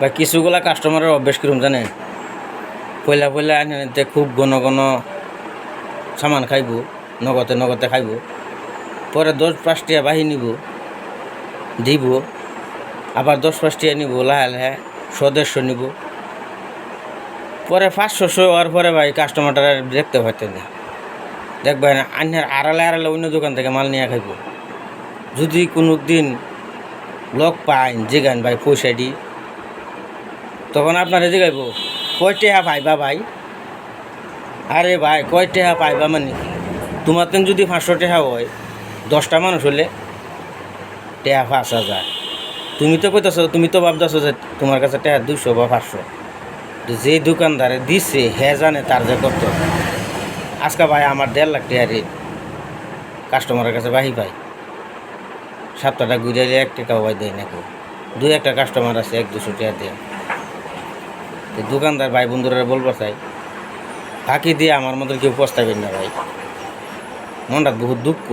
বা কিছুগুলা কাস্টমারের অভ্যেস কিরম জানে? পয়লা পয়লা আনতে খুব ঘন ঘন সামান খাইব, নগদে নগদে খাইব। পরে দশ পাঁচটিয়া বাহি নিব, দিব। আবার দশ পাঁচটিয়া নিব, লাহে লাহে সদস্য নিব। পরে পাঁচশো শো হওয়ার পরে ভাই কাস্টমারটা দেখতে পাইতেন না। দেখবেন না আন্যার আড়ালে আড়ালে অন্য দোকান থেকে মাল নিয়ে খাইব। যদি কোনো দিন লক পাইন জিগান ভাই পয়সা দি তখন আপনারা জিগাইব কয় টেহা পাইবা ভাই? আরে ভাই, কয় টেহা পাইবা মানে? তোমার তেন যদি পাঁচশো টেহা হয়, দশটা মানুষ হলে টেহা পাঁচ হাজার। তুমি তো কইতেছো, তুমি তো ভাবতেছো যে তোমার কাছে টেহা দুশো বা পাঁচশো। যে দোকানদারে দিছে, হে জানে তার যে কত। আজকে ভাই আমার দেড় লাখ টাকা রেট কাস্টমারের কাছে বাহি পাই। সপ্তাহটা ঘুরে এক টাকাও ভাই দেয় না কেউ। দুই একটা কাস্টমার আছে, এক দুশো টাকা দেয়। দোকানদার ভাই বন্ধুরা বলব চাই, ফাঁকি দিয়ে আমার মতন কেউ পস্তাবেন না ভাই। মনটা বহুত দুঃখ।